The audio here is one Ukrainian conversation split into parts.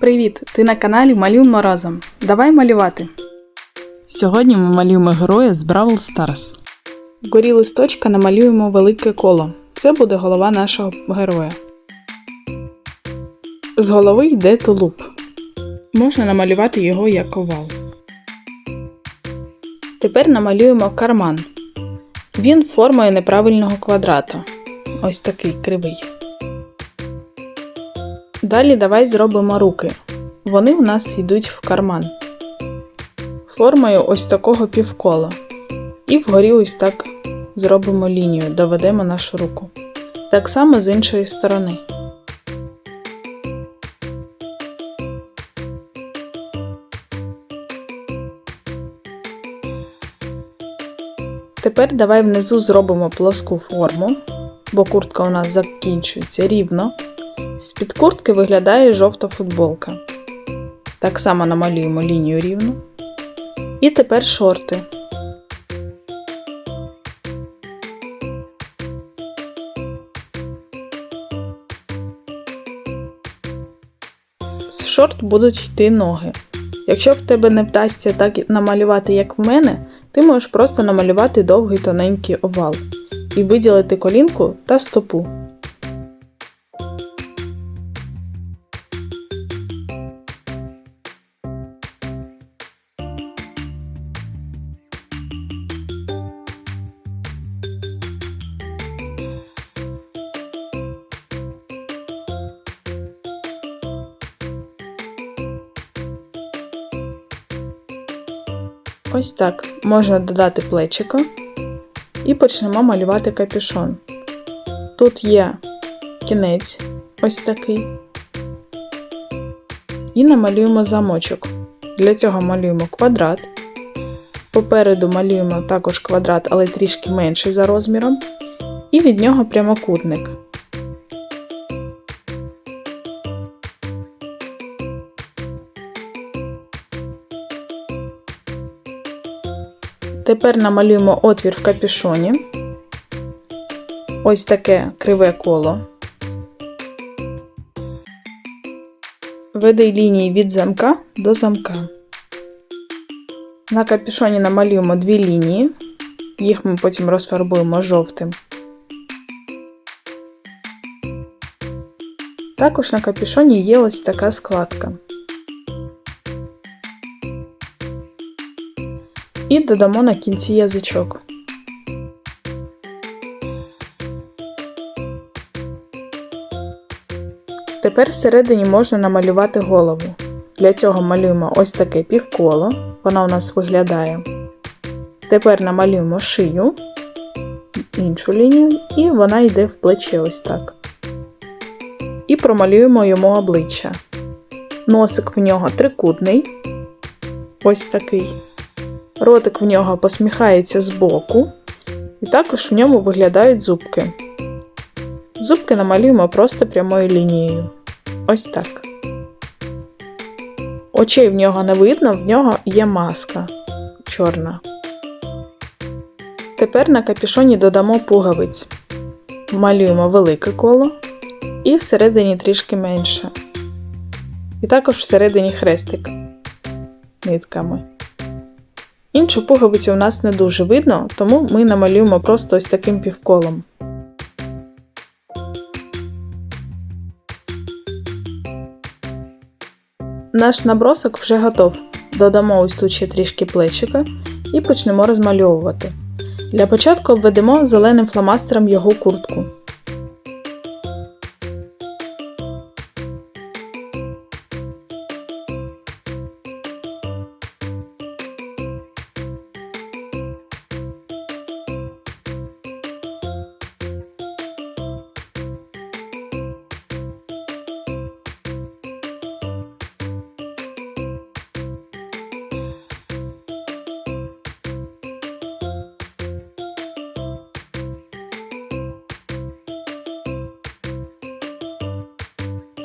Привіт! Ти на каналі Малюємо разом. Давай малювати. Сьогодні ми малюємо героя з Бравл Старс. Вгорі листочка намалюємо велике коло. Це буде голова нашого героя. З голови йде тулуб. Можна намалювати його як овал. Тепер намалюємо карман. Він формою неправильного квадрата. Ось такий кривий. Далі давай зробимо руки. Вони у нас йдуть в карман. Формою ось такого півкола. І вгорі ось так зробимо лінію, доведемо нашу руку. Так само з іншої сторони. Тепер давай внизу зробимо плоску форму, бо куртка у нас закінчується рівно. З-під куртки виглядає жовта футболка. Так само намалюємо лінію рівну. І тепер шорти. З шорт будуть йти ноги. Якщо в тебе не вдасться так намалювати, як в мене, ти можеш просто намалювати довгий тоненький овал і виділити колінку та стопу. Ось так можна додати плечико і почнемо малювати капюшон. Тут є кінець ось такий. І намалюємо замочок. Для цього малюємо квадрат. Попереду малюємо також квадрат, але трішки менший за розміром. І від нього прямокутник. Тепер намалюємо отвір в капюшоні. Ось таке криве коло. Веди лінії від замка до замка. На капюшоні намалюємо дві лінії, їх ми потім розфарбуємо жовтим. Також на капюшоні є ось така складка. І додамо на кінці язичок. Тепер всередині можна намалювати голову. Для цього малюємо ось таке півколо, воно у нас виглядає. Тепер намалюємо шию, іншу лінію, і вона йде в плече ось так. І промалюємо йому обличчя. Носик в нього трикутний, ось такий. Ротик в нього посміхається збоку, і також в ньому виглядають зубки. Зубки намалюємо просто прямою лінією. Ось так. Очей в нього не видно, в нього є маска чорна. Тепер на капюшоні додамо пуговиць. Малюємо велике коло і всередині трішки менше. І також всередині хрестик нитками. Іншу пуговицю у нас не дуже видно, тому ми намалюємо просто ось таким півколом. Наш набросок вже готов. Додамо ось тут ще трішки плечика і почнемо розмальовувати. Для початку обведемо зеленим фломастером його куртку.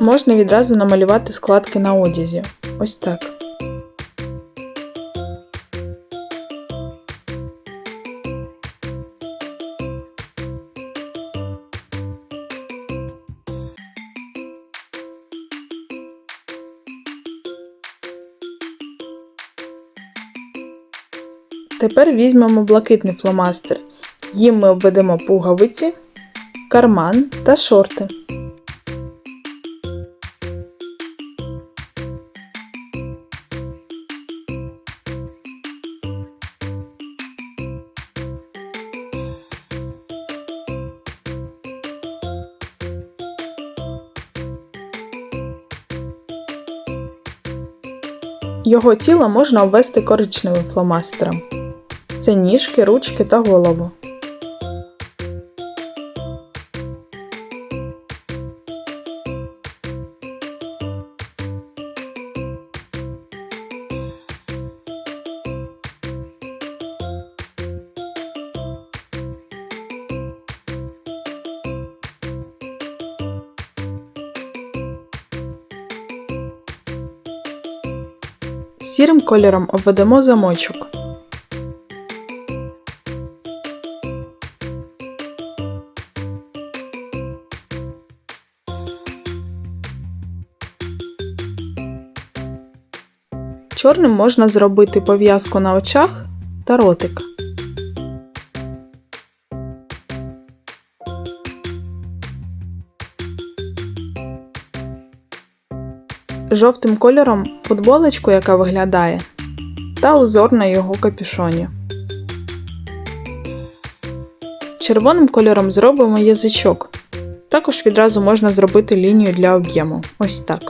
можна відразу намалювати складки на одязі. Ось так. Тепер візьмемо блакитний фломастер. Їм ми обведемо пуговиці, карман та шорти. Його тіло можна обвести коричневим фломастером. Це ніжки, ручки та голову. Сірим кольором обведемо замочок. Чорним можна зробити пов'язку на очах та ротик. Жовтим кольором футболочку, яка виглядає, та узор на його капюшоні. Червоним кольором зробимо язичок. Також відразу можна зробити лінію для об'єму. Ось так.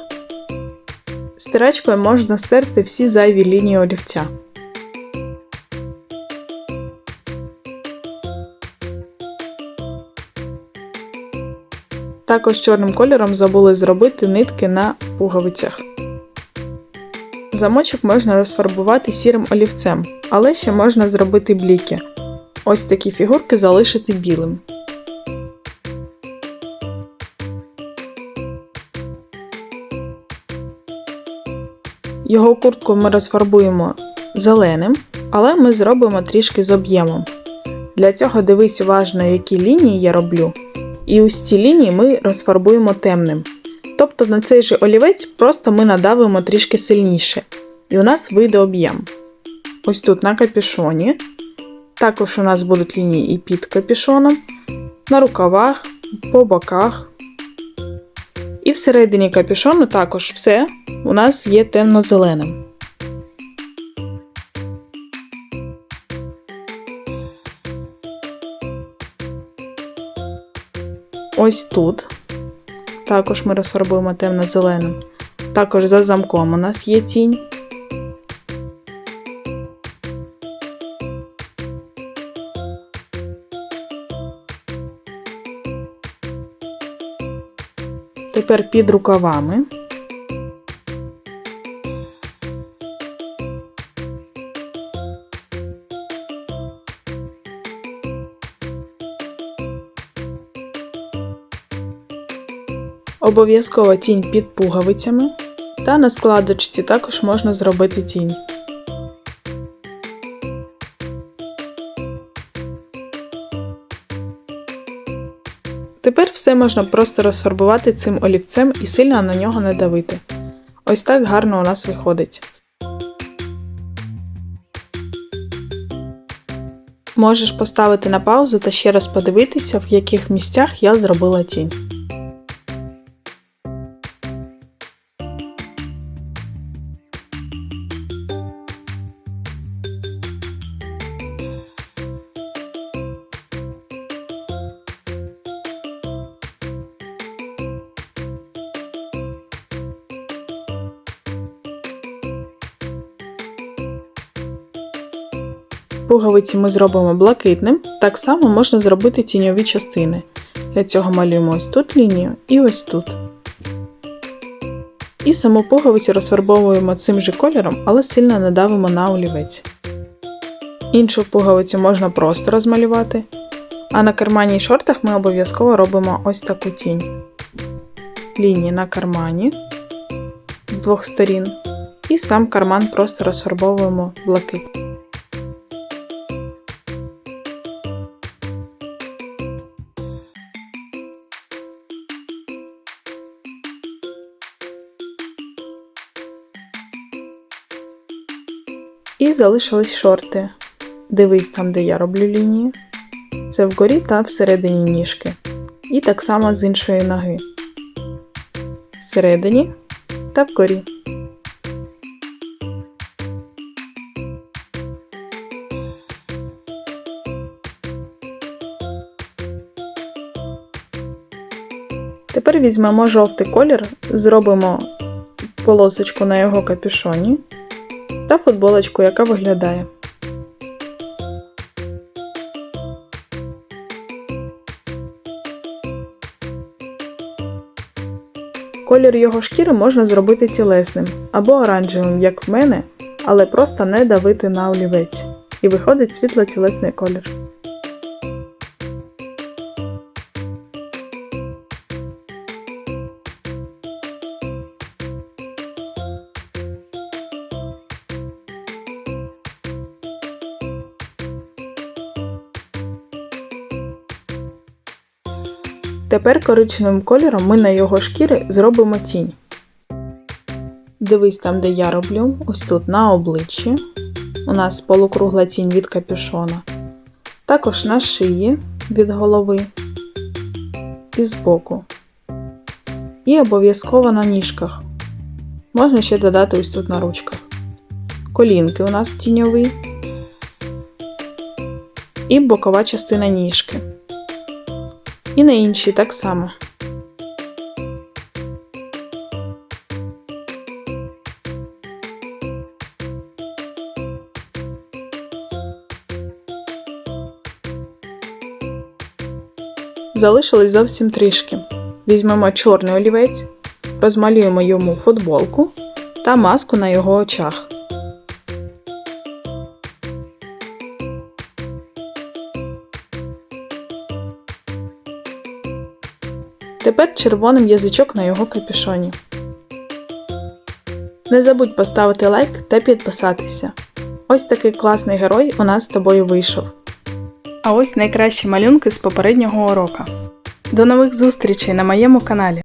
Стирачкою можна стерти всі зайві лінії олівця. Також чорним кольором забули зробити нитки на пуговицях. Замочок можна розфарбувати сірим олівцем, але ще можна зробити бліки. Ось такі фігурки залишити білим. Його куртку ми розфарбуємо зеленим, але ми зробимо трішки з об'ємом. Для цього дивись уважно, які лінії я роблю. І ось ці лінії ми розфарбуємо темним. Тобто на цей же олівець просто ми надавимо трішки сильніше. І у нас вийде об'єм. Ось тут на капюшоні. Також у нас будуть лінії і під капюшоном, на рукавах, по боках. І всередині капюшону також все у нас є темно-зеленим. Ось тут. Також ми розфарбуємо темно-зеленим. Також за замком у нас є тінь. Тепер під рукавами. Обов'язково тінь під пуговицями. Та на складочці також можна зробити тінь. Тепер все можна просто розфарбувати цим олівцем і сильно на нього не давити. Ось так гарно у нас виходить. Можеш поставити на паузу та ще раз подивитися, в яких місцях я зробила тінь. Пуговиці ми зробимо блакитним, так само можна зробити тіньові частини. Для цього малюємо ось тут лінію і ось тут. І саму пуговицю розфарбовуємо цим же кольором, але сильно надавимо на олівець. Іншу пуговицю можна просто розмалювати. А на кармані і шортах ми обов'язково робимо ось таку тінь. Лінії на кармані з двох сторін. І сам карман просто розфарбовуємо блакит. Залишились шорти. Дивись там, де я роблю лінії. Це вгорі та всередині ніжки. І так само з іншої ноги. Всередині та вгорі. Тепер візьмемо жовтий колір, зробимо полосочку на його капюшоні та футболочку, яка виглядає. Колір його шкіри можна зробити тілесним або оранжевим, як в мене, але просто не давити на олівець. І виходить світло-тілесний колір. Тепер коричневим кольором ми на його шкіри зробимо тінь. Дивись там, де я роблю, ось тут на обличчі. У нас полукругла тінь від капюшона. Також на шиї від голови і збоку. І обов'язково на ніжках. Можна ще додати ось тут на ручках. Колінки у нас тіньові. І бокова частина ніжки. І на інші так само. Залишилось зовсім трішки. Візьмемо чорний олівець, розмалюємо йому футболку та маску на його очах. Тепер червоним язичок на його капюшоні. Не забудь поставити лайк та підписатися. Ось такий класний герой у нас з тобою вийшов. А ось найкращі малюнки з попереднього урока. До нових зустрічей на моєму каналі.